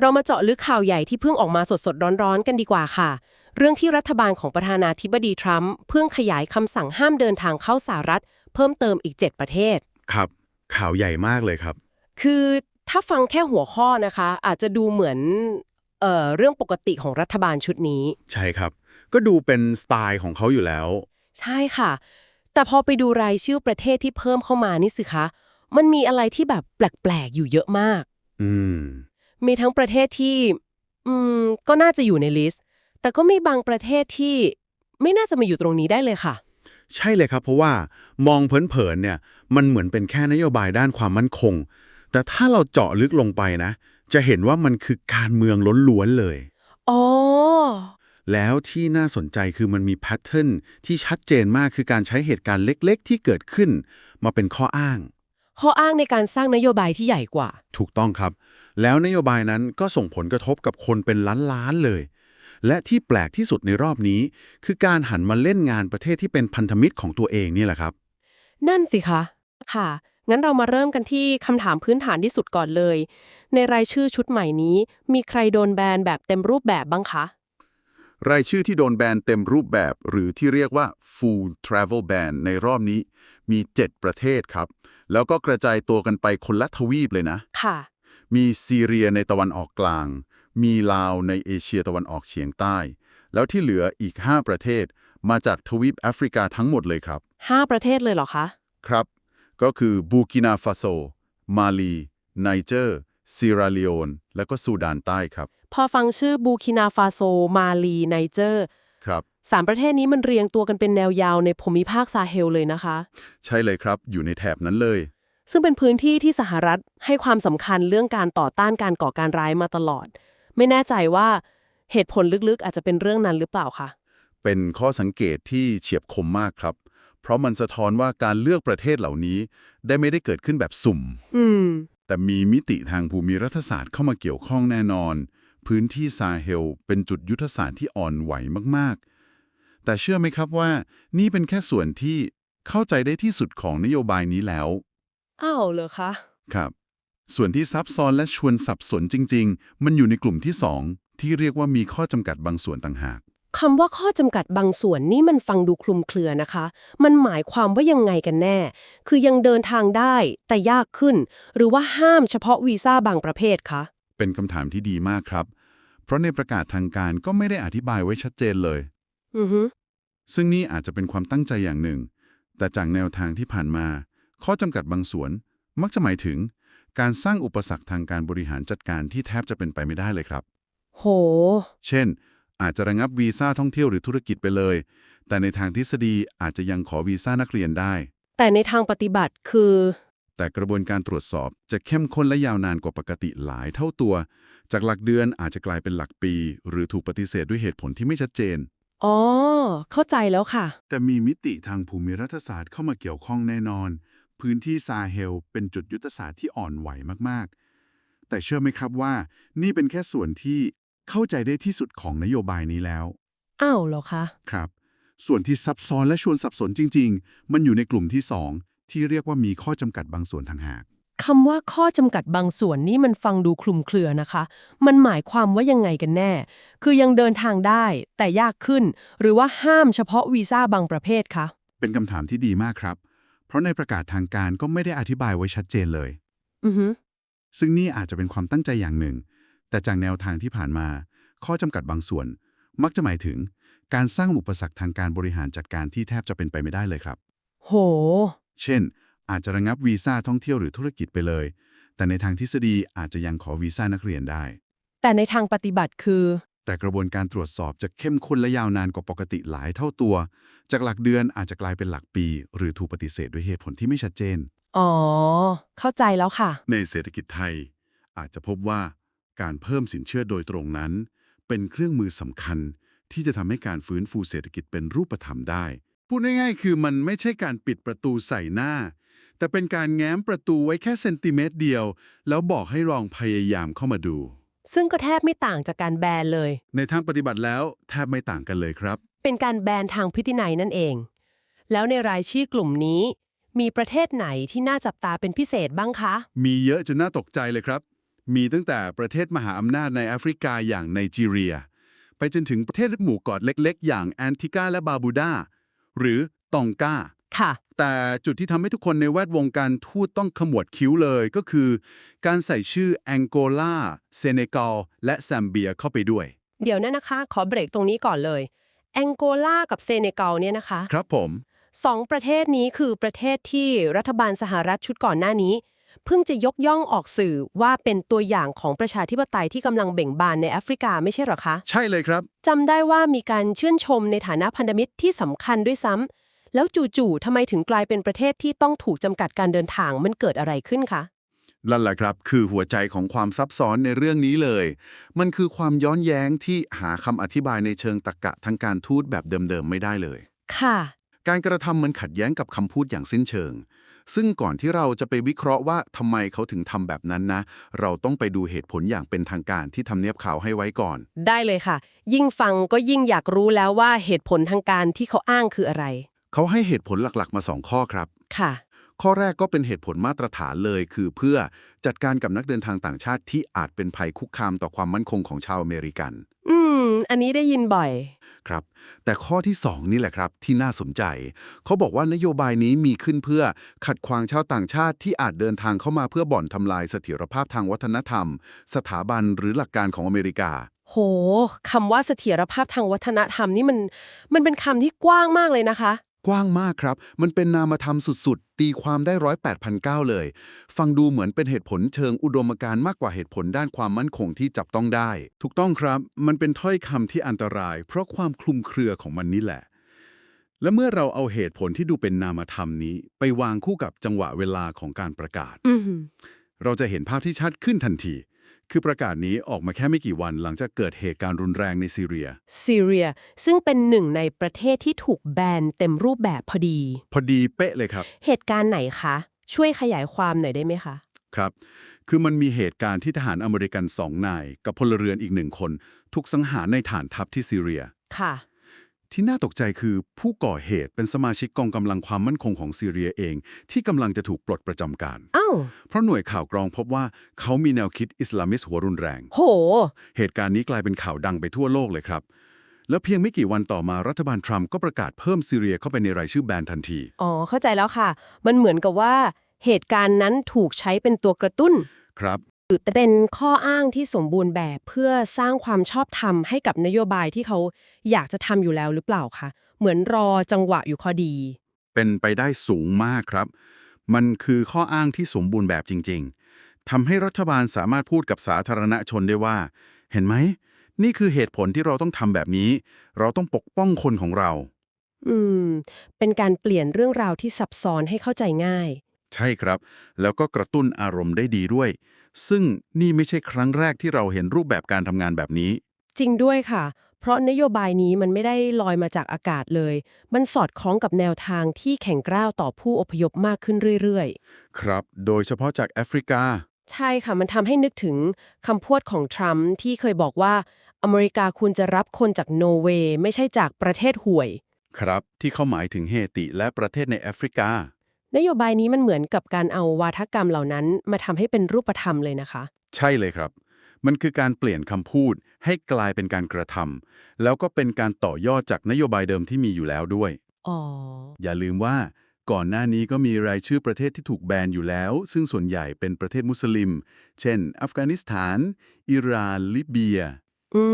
เรามาเจาะลึกข่าวใหญ่ที่เพิ่งออกมาสดๆ ร้อนๆ กันดีกว่าค่ะ เรื่องที่รัฐบาลของประธานาธิบดีทรัมป์เพิ่งขยายคำสั่งห้ามเดินทางเข้าสหรัฐ เพิ่มเติมอีก 7 ประเทศ ครับ ข่าวใหญ่มากเลยครับ คือถ้าฟังแค่หัวข้อนะคะ อาจจะดูเหมือนเอ่อเรื่องปกติของรัฐบาลชุดนี้ ใช่ครับ ก็ดูเป็นสไตล์ของเขาอยู่แล้ว ใช่ค่ะ แต่พอไปดูรายชื่อประเทศที่เพิ่มเข้ามานี่สิคะ มันมีอะไรที่แบบแปลกๆอยู่เยอะมาก อืม มีทั้งประเทศที่ อืม ก็น่าจะอยู่ในลิสต์ แต่ก็มีบางประเทศที่ไม่น่าจะมาอยู่ตรงนี้ได้เลยค่ะ ใช่เลยครับ เพราะว่ามองเผินๆเนี่ย มันเหมือนเป็นแค่นโยบายด้านความมั่นคง แต่ถ้าเราเจาะลึกลงไปนะ จะเห็นว่ามันคือการเมืองล้วนๆเลย อ๋อ แล้วที่น่าสนใจคือมันมีแพทเทิร์นที่ชัดเจนมากคือการใช้เหตุการณ์เล็ก ๆ ที่เกิดขึ้น มาเป็นข้ออ้าง ข้ออ้างในการสร้างนโยบายที่ใหญ่กว่า ถูกต้องครับ แล้วนโยบายนั้นก็ส่งผลกระทบกับคนเป็นล้านๆเลย และที่แปลกที่สุดในรอบนี้ คือการหันมาเล่นงานประเทศที่เป็นพันธมิตรของตัวเองนี่แหละครับ นั่นสิคะ ค่ะ งั้นเรามาเริ่มกันที่คำถามพื้นฐานที่สุดก่อนเลย ในรายชื่อชุดใหม่นี้ มีใครโดนแบนแบบเต็มรูปแบบบ้างคะ รายชื่อที่โดนแบนเต็มรูปแบบ หรือที่เรียกว่า full travel ban ในรอบนี้ มี 7 ประเทศครับ แล้วก็กระจายตัวกันไปคนละทวีปเลยนะ ค่ะ มีซีเรียในตะวันออกกลาง มีลาวในเอเชียตะวันออกเฉียงใต้ แล้วที่เหลืออีก 5 ประเทศ มาจากทวีปแอฟริกาทั้งหมดเลยครับ 5 ประเทศเลยเหรอคะ ครับ ก็คือบูกินาฟาโซ มาลี ไนเจอร์ ซีราลีโอน และก็ซูดานใต้ครับ พอฟังชื่อบูคินาฟาโซ มาลี ไนเจอร์ ครับสามประเทศนี้มันเรียงตัวกันเป็นแนวยาวในภูมิภาคซาเฮลเลยนะคะ ใช่เลยครับอยู่ในแถบนั้นเลย ซึ่งเป็นพื้นที่ที่สหรัฐให้ความสำคัญเรื่องการต่อต้านการก่อการร้ายมาตลอด ไม่แน่ใจว่าเหตุผลลึกๆ อาจจะเป็นเรื่องนั้นหรือเปล่าคะเป็นข้อสังเกตที่เฉียบคมมากครับ เพราะมันสะท้อนว่าการเลือกประเทศเหล่านี้ ได้ไม่ได้เกิดขึ้นแบบสุ่ม อืม แต่มีมิติทางภูมิรัฐศาสตร์เข้ามาเกี่ยวข้องแน่นอน พื้นที่ซาเฮลเป็นจุดยุทธศาสตร์ที่อ่อนไหวมากๆ แต่เชื่อไหมครับว่า นี่เป็นแค่ส่วนที่เข้าใจได้ที่สุดของนโยบายนี้แล้วอ้าวเหรอคะ ครับ ส่วนที่ซับซ้อนและชวนสับสนจริง ๆ มันอยู่ในกลุ่มที่สองที่เรียกว่ามีข้อจำกัดบางส่วนต่างหากคำว่าข้อจำกัดบางส่วนนี่มันฟังดูคลุมเครือนะคะ มันหมายความว่ายังไงกันแน่ คือยังเดินทางได้แต่ยากขึ้น หรือว่าห้ามเฉพาะวีซ่าบางประเภทคะ เป็นคำถามที่ดีมากครับ เพราะในประกาศทางการก็ไม่ได้อธิบายไว้ชัดเจนเลย อือฮึซึ่งนี่อาจจะเป็นความตั้งใจอย่างหนึ่ง แต่จากแนวทางที่ผ่านมา ข้อจำกัดบางส่วน มักจะหมายถึง การสร้างอุปสรรคทางการบริหารจัดการที่แทบจะเป็นไปไม่ได้เลยครับ โห เช่น อาจจะระงับวีซ่าท่องเที่ยวหรือธุรกิจไปเลย แต่ในทางทฤษฎีอาจจะยังขอวีซ่านักเรียนได้ แต่ในทางปฏิบัติคือ แต่กระบวนการตรวจสอบจะเข้มข้นและยาวนานกว่าปกติหลายเท่าตัว จากหลักเดือนอาจจะกลายเป็นหลักปี หรือถูกปฏิเสธด้วยเหตุผลที่ไม่ชัดเจน อ๋อ เข้าใจแล้วค่ะ แต่มีมิติทางภูมิรัฐศาสตร์เข้ามาเกี่ยวข้องแน่นอน พื้นที่ซาเฮลเป็นจุดยุทธศาสตร์ที่อ่อนไหวมากๆ แต่เชื่อไหมครับว่า นี่เป็นแค่ส่วนที่เข้าใจได้ที่สุดของนโยบายนี้แล้ว อ้าวเหรอคะ ครับ ส่วนที่ซับซ้อนและชวนสับสนจริง ๆ มันอยู่ในกลุ่มที่ 2 ที่เรียกว่ามีข้อจำกัดบางส่วนทางหากคำว่าข้อจำกัดบางส่วนนี่มันฟังดูคลุมเครือนะคะ มันหมายความว่ายังไงกันแน่ คือยังเดินทางได้ แต่ยากขึ้น หรือว่าห้ามเฉพาะวีซ่าบางประเภทคะ เป็นคำถามที่ดีมากครับ เพราะในประกาศทางการก็ไม่ได้อธิบายไว้ชัดเจนเลย อือฮึซึ่งนี่อาจจะเป็นความตั้งใจอย่างหนึ่ง แต่จากแนวทางที่ผ่านมา ข้อจำกัดบางส่วน มักจะหมายถึง การสร้างอุปสรรคทางการบริหารจัดการที่แทบจะเป็นไปไม่ได้เลยครับ โห เช่น อาจจะระงับวีซ่าท่องเที่ยวหรือธุรกิจไปเลย แต่ในทางทฤษฎีอาจจะยังขอวีซ่านักเรียนได้ แต่ในทางปฏิบัติคือ แต่กระบวนการตรวจสอบจะเข้มข้นและยาวนานกว่าปกติหลายเท่าตัว จากหลักเดือนอาจจะกลายเป็นหลักปี หรือถูกปฏิเสธด้วยเหตุผลที่ไม่ชัดเจน อ๋อ เข้าใจแล้วค่ะ ในเศรษฐกิจไทย อาจจะพบว่าการเพิ่มสินเชื่อโดยตรงนั้น เป็นเครื่องมือสำคัญที่จะทำให้การฟื้นฟูเศรษฐกิจเป็นรูปธรรมได้ พูดง่ายๆ คือมันไม่ใช่การปิดประตูใส่หน้า แต่เป็นการแง้มประตูไว้แค่เซนติเมตรเดียว แล้วบอกให้ลองพยายามเข้ามาดู ซึ่งก็แทบไม่ต่างจากการแบนเลย ในทางปฏิบัติแล้วแทบไม่ต่างกันเลยครับ เป็นการแบนทางพิธีนัยนั่นเอง แล้วในรายชื่อกลุ่มนี้ มีประเทศไหนที่น่าจับตาเป็นพิเศษบ้างคะ มีเยอะจนน่าตกใจเลยครับ มีตั้งแต่ประเทศมหาอำนาจในแอฟริกาอย่างไนจีเรีย ไปจนถึงประเทศหมู่เกาะเล็ก ๆ อย่างแอนติกาและบาบูดา หรือตองกาค่ะ แต่จุดที่ทำให้ทุกคนในแวดวงการทูตต้องขมวดคิ้วเลยก็คือ การใส่ชื่อแองโกลาเซเนกัลและแซมเบียเข้าไปด้วย เดี๋ยวนะนะคะ ขอเบรกตรงนี้ก่อนเลย แองโกลากับเซเนกัลเนี่ยนะคะ ครับผม สองประเทศนี้คือประเทศที่รัฐบาลสหรัฐชุดก่อนหน้านี้ เพิ่งจะยกย่องออกสื่อว่าเป็นตัวอย่างของประชาธิปไตยที่กำลังเบ่งบานในแอฟริกาไม่ใช่เหรอคะ ใช่เลยครับจำได้ว่ามีการชื่นชมในฐานะพันธมิตรที่สำคัญด้วยซ้ำแล้วจู่ๆทำไมถึงกลายเป็นประเทศที่ต้องถูกจำกัดการเดินทางมันเกิดอะไรขึ้นคะนั่นแหละครับ คือหัวใจของความซับซ้อนในเรื่องนี้เลย มันคือความย้อนแย้งที่หาคำอธิบายในเชิงตรรกะทางการทูตแบบเดิมๆไม่ได้เลย ค่ะ การกระทำมันขัดแย้งกับคำพูดอย่างสิ้นเชิง ซึ่งก่อนที่เราจะไปวิเคราะห์ว่าทำไมเขาถึงทำแบบนั้นนะ เราต้องไปดูเหตุผลอย่างเป็นทางการที่ทำเนียบข่าวให้ไว้ก่อน ได้เลยค่ะ ยิ่งฟังก็ยิ่งอยากรู้แล้วว่าเหตุผลทางการที่เขาอ้างคืออะไร เขาให้เหตุผลหลักๆ มาสองข้อครับ ค่ะ ข้อแรกก็เป็นเหตุผลมาตรฐานเลยคือเพื่อจัดการกับนักเดินทางต่างชาติที่อาจเป็นภัยคุกคามต่อความมั่นคงของชาวอเมริกัน อื ม อันนี้ได้ยินบ่อย ครับ แต่ข้อที่ 2 นี่แหละครับที่น่าสนใจ เขาบอกว่านโยบายนี้มีขึ้นเพื่อขัดขวางชาวต่างชาติที่อาจเดินทางเข้ามาเพื่อบ่อนทำลายเสถียรภาพทางวัฒนธรรม สถาบันหรือหลักการของอเมริกา โหคำว่าเสถียรภาพทางวัฒนธรรมนี่มัน มันเป็นคำที่กว้างมากเลยนะคะ กว้างมากครับ มันเป็นนามธรรมสุดๆ ตีความได้ร้อยแปดพันเก้าเลย ฟังดูเหมือนเป็นเหตุผลเชิงอุดมการณ์มากกว่าเหตุผลด้านความมั่นคงที่จับต้องได้ ถูกต้องครับ มันเป็นถ้อยคำที่อันตราย เพราะความคลุมเครือของมันนี่แหละ และเมื่อเราเอาเหตุผลที่ดูเป็นนามธรรมนี้ ไปวางคู่กับจังหวะเวลาของการประกาศอืมเราจะเห็นภาพที่ชัดขึ้นทันที คือประกาศนี้ออกมาแค่ไม่กี่วันหลังจากเกิดเหตุการณ์รุนแรงในซีเรีย ซีเรีย ซึ่งเป็นหนึ่งในประเทศที่ถูกแบนเต็มรูปแบบพอดี พอดีเป๊ะเลยครับ เหตุการณ์ไหนคะ ช่วยขยายความหน่อยได้ไหมคะ ครับ คือมันมีเหตุการณ์ที่ทหารอเมริกันสองนาย กับพลเรือนอีกหนึ่งคน ถูกสังหารในฐานทัพที่ซีเรีย ค่ะ ที่น่าตกใจคือผู้ก่อเหตุเป็นสมาชิกกองกำลังความมั่นคงของซีเรียเอง ที่กำลังจะถูกปลดประจำการ อ้าว เพราะหน่วยข่าวกรองพบว่าเขามีแนวคิดอิสลามิสต์หัวรุนแรง โห เหตุการณ์นี้กลายเป็นข่าวดังไปทั่วโลกเลยครับ แล้วเพียงไม่กี่วันต่อมารัฐบาลทรัมป์ก็ประกาศเพิ่มซีเรียเข้าไปในรายชื่อแบนทันที อ๋อ เข้าใจแล้วค่ะ มันเหมือนกับว่า เหตุการณ์นั้นถูกใช้เป็นตัวกระตุ้น ครับหรือ เป็นข้ออ้างที่สมบูรณ์แบบเพื่อสร้างความชอบธรรมให้กับนโยบายที่เขาอยากจะทำอยู่แล้วหรือเปล่าคะเหมือนรอจังหวะอยู่พอดี เป็นไปได้สูงมากครับ มันคือข้ออ้างที่สมบูรณ์แบบจริง ๆทำให้รัฐบาลสามารถพูดกับสาธารณชนได้ว่า เห็นไหม นี่คือเหตุผลที่เราต้องทำแบบนี้ เราต้องปกป้องคนของเรา อืม เป็นการเปลี่ยนเรื่องราวที่ซับซ้อนให้เข้าใจง่าย ใช่ครับ แล้วก็กระตุ้นอารมณ์ได้ดีด้วย ซึ่งนี่ไม่ใช่ครั้งแรกที่เราเห็นรูปแบบการทำงานแบบนี้ จริงด้วยค่ะ เพราะนโยบายนี้มันไม่ได้ลอยมาจากอากาศเลย มันสอดคล้องกับแนวทางที่แข็งกร้าวต่อผู้อพยพมากขึ้นเรื่อยครับ โดยเฉพาะจากแอฟริกาๆใช่ค่ะ มันทำให้นึกถึงคำพูดของทรัมป์ที่เคยบอกว่าอเมริกาควรจะรับคนจากโนเวย์ไม่ใช่จากประเทศห่วย ครับ ที่เขาหมายถึงเฮติและประเทศในแอฟริกา นโยบายนี้มันเหมือนกับการเอาวาทกรรมเหล่านั้นมาทำให้เป็นรูปธรรมเลยนะคะ ใช่เลยครับ มันคือการเปลี่ยนคำพูดให้กลายเป็นการกระทำแล้วก็เป็นการต่อยอดจากนโยบายเดิมที่มีอยู่แล้วด้วย อ๋อ อย่าลืมว่าก่อนหน้านี้ก็มีรายชื่อประเทศที่ถูกแบนอยู่แล้ว ซึ่งส่วนใหญ่เป็นประเทศมุสลิม เช่น อัฟกานิสถาน อิหร่าน ลิเบีย อื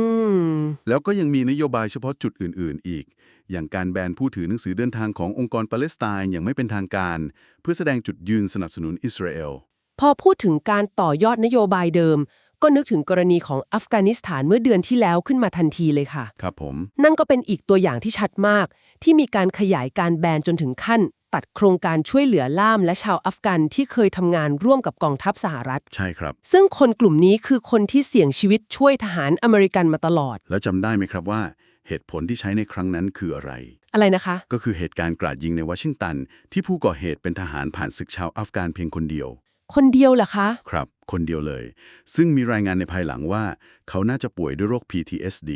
ม แล้วก็ยังมีนโยบายเฉพาะจุดอื่น ๆ อีก อย่างการแบนผู้ถือหนังสือเดินทางขององค์กรปาเลสไตน์อย่างไม่เป็นทางการ เพื่อแสดงจุดยืนสนับสนุนอิสราเอล พอพูดถึงการต่อยอดนโยบายเดิม ก็นึกถึงกรณีของอัฟกานิสถานเมื่อเดือนที่แล้วขึ้นมาทันทีเลยค่ะ ครับผม นั่นก็เป็นอีกตัวอย่างที่ชัดมาก ที่มีการขยายการแบนจนถึงขั้น ตัดโครงการช่วยเหลือล่ามและชาวอัฟกันที่เคยทำงานร่วมกับกองทัพสหรัฐ ใช่ครับ ซึ่งคนกลุ่มนี้คือคนที่เสี่ยงชีวิตช่วยทหารอเมริกันมาตลอด แล้วจำได้ไหมครับว่า เหตุผลที่ใช้ในครั้งนั้นคืออะไร อะไรนะคะ ก็คือเหตุการณ์กราดยิงในวอชิงตัน ที่ผู้ก่อเหตุเป็นทหารผ่านศึกชาวอัฟกานเพียงคนเดียว คนเดียวเหรอคะ ครับ คนเดียวเลย ซึ่งมีรายงานในภายหลังว่า เขาน่าจะป่วยด้วยโรค PTSD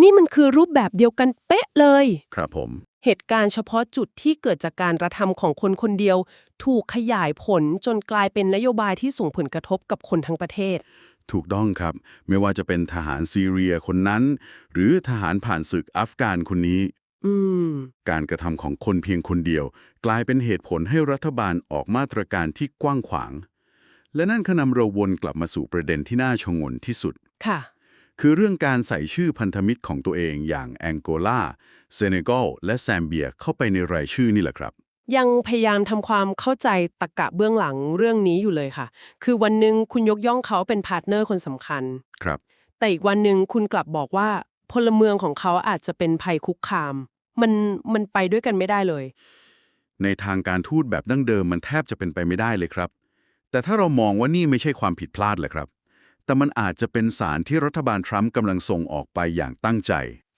นี่มันคือรูปแบบเดียวกันเป๊ะเลย ครับผม เหตุการณ์เฉพาะจุดที่เกิดจากการกระทำของคนคนเดียว ถูกขยายผลจนกลายเป็นนโยบายที่ส่งผลกระทบกับคนทั้งประเทศ ถูกต้องครับ ไม่ว่าจะเป็นทหารซีเรียคนนั้น หรือทหารผ่านศึกอัฟกานคนนี้อืมการกระทำของคนเพียงคนเดียว กลายเป็นเหตุผลให้รัฐบาลออกมาตรการที่กว้างขวาง และนั่นก็นำเราวนกลับมาสู่ประเด็นที่น่าชงนที่สุดค่ะ คือเรื่องการใส่ชื่อพันธมิตรของตัวเองอย่างแองโกลาเซเนกัลและแซมเบียเข้าไปในรายชื่อนี่แหละครับ ยังพยายามทำความเข้าใจตะกะเบื้องหลังเรื่องนี้อยู่เลยค่ะ คือวันหนึ่งคุณยกย่องเขาเป็นพาร์ทเนอร์คนสำคัญ ครับ แต่อีกวันหนึ่งคุณกลับบอกว่าพลเมืองของเขาอาจจะเป็นภัยคุกคาม มันมันไปด้วยกันไม่ได้เลย ในทางการทูตแบบดั้งเดิมมันแทบจะเป็นไปไม่ได้เลยครับ แต่ถ้าเรามองว่านี่ไม่ใช่ความผิดพลาดเลยครับ แต่มันอาจจะเป็นสารที่รัฐบาลทรัมป์กำลังส่งออกไปอย่างตั้งใจ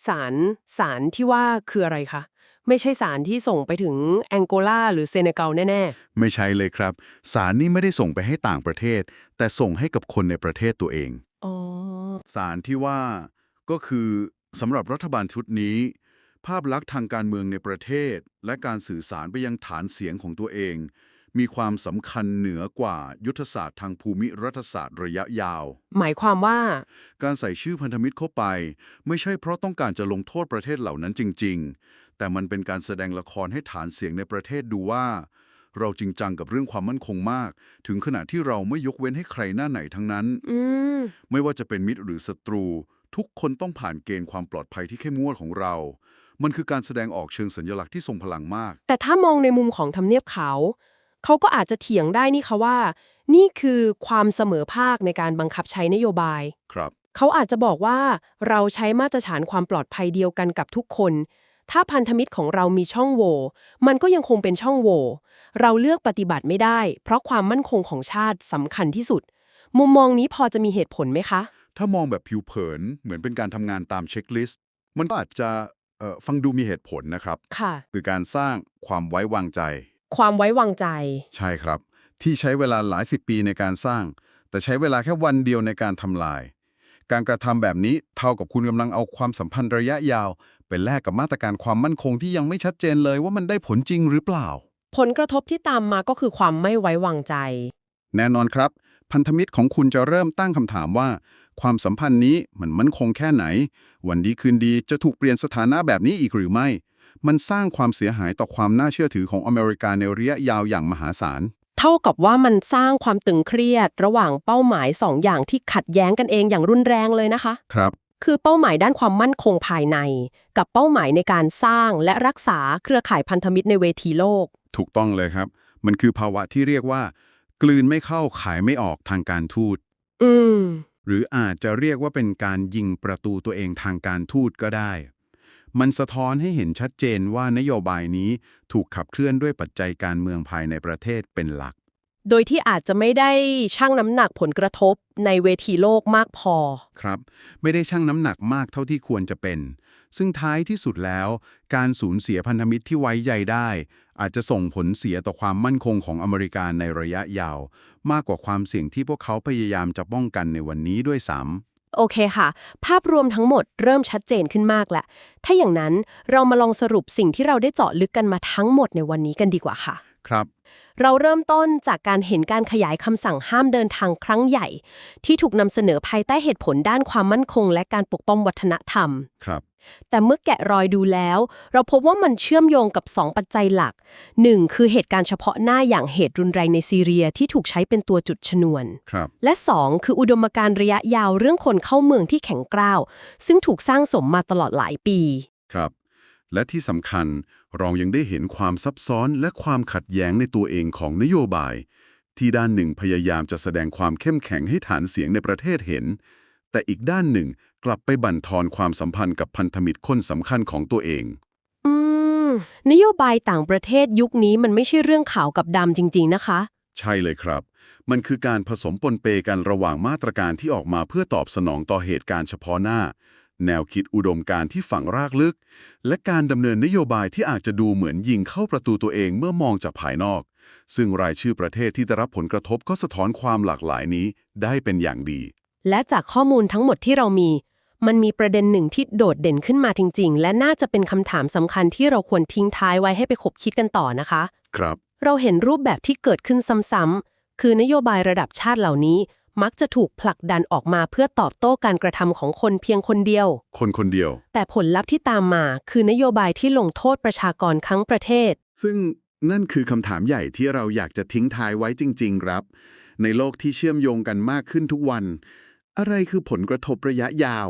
สารสารที่ว่าคืออะไรคะ ไม่ใช่สารที่ส่งไปถึงแองโกลาหรือเซเนกัลแน่ไม่ใช่เลยครับ สารนี้ไม่ได้ส่งไปให้ต่างประเทศ แต่ส่งให้กับคนในประเทศตัวเองๆอ๋อสารที่ว่าก็คือสำหรับรัฐบาลชุดนี้ ภาพลักษณ์ทางการเมืองในประเทศ และการสื่อสารไปยังฐานเสียงของตัวเอง มีความสำคัญเหนือกว่ายุทธศาสตร์ทางภูมิรัฐศาสตร์ระยะยาว หมายความว่า การใส่ชื่อพันธมิตรเข้าไป ไม่ใช่เพราะต้องการจะลงโทษประเทศเหล่านั้นจริง ๆ แต่มันเป็นการแสดงละครให้ฐานเสียงในประเทศดูว่า เราจริงจังกับเรื่องความมั่นคงมาก ถึงขนาดที่เราไม่ยกเว้นให้ใครหน้าไหนทั้งนั้นอืมไม่ว่าจะเป็นมิตรหรือศัตรู ทุกคนต้องผ่านเกณฑ์ความปลอดภัยที่เข้มงวดของเรามันคือการแสดงออกเชิงสัญลักษณ์ที่ทรงพลังมาก แต่ถ้ามองในมุมของทำเนียบเขา เขาก็อาจจะเถียงได้นี่คะว่า นี่คือความเสมอภาคในการบังคับใช้นโยบาย ครับ เขาอาจจะบอกว่าเราใช้มาตรฐานความปลอดภัยเดียวกันกับทุกคน ถ้าพันธมิตรของเรามีช่องโหว่มันก็ยังคงเป็นช่องโหว่เราเลือกปฏิบัติไม่ได้ เพราะความมั่นคงของชาติสำคัญที่สุด มุมมองนี้พอจะมีเหตุผลไหมคะ ถ้ามองแบบผิวเผินเหมือนเป็นการทำงานตามเช็คลิสต์มันก็อาจจะเอ่อฟังดูมีเหตุผลนะครับ ค่ะ คือการสร้างความไว้วางใจ ความไว้วางใจ ใช่ครับ ที่ใช้เวลาหลายสิบปีในการสร้าง แต่ใช้เวลาแค่วันเดียวในการทำลาย การกระทำแบบนี้เท่ากับคุณกำลังเอาความสัมพันธ์ระยะยาวไปแลกกับมาตรการความมั่นคงที่ยังไม่ชัดเจนเลยว่ามันได้ผลจริงหรือเปล่า ผลกระทบที่ตามมาก็คือความไม่ไว้วางใจ แน่นอนครับ พันธมิตรของคุณจะเริ่มตั้งคำถามว่า ความสัมพันธ์นี้มันมั่นคงแค่ไหน วันดีคืนดีจะถูกเปลี่ยนสถานะแบบนี้อีกหรือไม่ มันสร้างความเสียหายต่อความน่าเชื่อถือของอเมริกาในระยะยาวอย่างมหาศาล เท่ากับว่ามันสร้างความตึงเครียด ระหว่างเป้าหมายสองอย่างที่ขัดแย้งกันเองอย่างรุนแรงเลยนะคะ ครับ คือเป้าหมายด้านความมั่นคงภายใน กับเป้าหมายในการสร้างและรักษาเครือข่ายพันธมิตรในเวทีโลก ถูกต้องเลยครับ มันคือภาวะที่เรียกว่า กลืนไม่เข้าขายไม่ออกทางการทูต อืม หรืออาจจะเรียกว่าเป็นการยิงประตูตัวเองทางการทูตก็ได้ มันสะท้อนให้เห็นชัดเจนว่านโยบายนี้ถูกขับเคลื่อนด้วยปัจจัยการเมืองภายในประเทศเป็นหลัก โดยที่อาจจะไม่ได้ชั่งน้ำหนักผลกระทบในเวทีโลกมากพอ ครับ ไม่ได้ชั่งน้ำหนักมากเท่าที่ควรจะเป็น ซึ่งท้ายที่สุดแล้ว การสูญเสียพันธมิตรที่ไว้ใจได้ อาจจะส่งผลเสียต่อความมั่นคงของอเมริกาในระยะยาว มากกว่าความเสี่ยงที่พวกเขาพยายามจะป้องกันในวันนี้ด้วยซ้ำ โอเคค่ะ ภาพรวมทั้งหมดเริ่มชัดเจนขึ้นมากแล้ว ถ้าอย่างนั้นเรามาลองสรุปสิ่งที่เราได้เจาะลึกกันมาทั้งหมดในวันนี้กันดีกว่าค่ะ ครับ เราเริ่มต้นจากการเห็นการขยายคำสั่งห้ามเดินทางครั้งใหญ่ ที่ถูกนำเสนอภายใต้เหตุผลด้านความมั่นคง และการปกป้องวัฒนธรรม ครับ แต่เมื่อแกะรอยดูแล้ว เราพบว่ามันเชื่อมโยงกับ 2 ปัจจัยหลัก 1. คือเหตุการณ์เฉพาะหน้าอย่างเหตุรุนแรงในซีเรียที่ถูกใช้เป็นตัวจุดชนวน ครับ และ 2 คืออุดมการณ์ระยะยาวเรื่องคนเข้าเมืองที่แข็งกร้าว ซึ่งถูกสร้างสมมาตลอดหลายปี ครับ และที่สำคัญเรายังได้เห็นความซับซ้อนและความขัดแย้งในตัวเองของนโยบาย ที่ด้านหนึ่งพยายามจะแสดงความเข้มแข็งให้ฐานเสียงในประเทศเห็น แต่อีกด้านหนึ่ง กลับไปบั่นทอนความสัมพันธ์กับพันธมิตรคนสำคัญของตัวเอง อืม นโยบายต่างประเทศยุคนี้มันไม่ใช่เรื่องขาวกับดำจริง ๆ นะคะ ใช่เลยครับ มันคือการผสมปนเปกันระหว่างมาตรการที่ออกมาเพื่อตอบสนองต่อเหตุการณ์เฉพาะหน้า แนวคิดอุดมการณ์ที่ฝังรากลึก และการดำเนินนโยบายที่อาจจะดูเหมือนยิงเข้าประตูตัวเองเมื่อมองจากภายนอก ซึ่งรายชื่อประเทศที่ได้รับผลกระทบก็สะท้อนความหลากหลายนี้ได้เป็นอย่างดี และจากข้อมูลทั้งหมดที่เรามี มันมีประเด็นหนึ่งที่โดดเด่นขึ้นมาจริง ๆ และน่าจะเป็นคำถามสำคัญที่เราควรทิ้งท้ายไว้ให้ไปคบคิดกันต่อนะคะ ครับ เราเห็นรูปแบบที่เกิดขึ้นซ้ำๆ คือนโยบายระดับชาติเหล่านี้ มักจะถูกผลักดันออกมาเพื่อตอบโต้การกระทำของคนเพียงคนเดียว คนคนเดียว แต่ผลลัพธ์ที่ตามมา คือนโยบายที่ลงโทษประชากรทั้งประเทศ ซึ่งนั่นคือคำถามใหญ่ที่เราอยากจะทิ้งท้ายไว้จริง ๆ ครับ ในโลกที่เชื่อมโยงกันมากขึ้นทุกวัน อะไรคือผลกระทบระยะยาว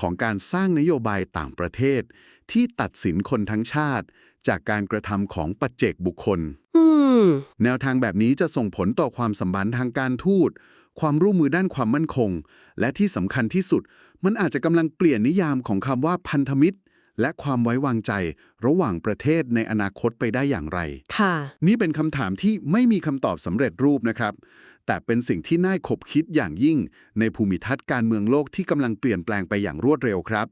ของการสร้างนโยบายต่างประเทศ ที่ตัดสินคนทั้งชาติ จากการกระทำของปัจเจกบุคคลอืมแนวทางแบบนี้จะส่งผลต่อความสัมพันธ์ทางการทูต ความร่วมมือด้านความมั่นคง และที่สำคัญที่สุด มันอาจจะกำลังเปลี่ยนนิยามของคำว่าพันธมิตร และความไว้วางใจระหว่างประเทศในอนาคตไปได้อย่างไร ค่ะ นี่เป็นคำถามที่ไม่มีคำตอบสำเร็จรูปนะครับ แต่เป็นสิ่งที่น่าขบคิดอย่างยิ่งในภูมิทัศน์การเมืองโลกที่กำลังเปลี่ยนแปลงไปอย่างรวดเร็วครับ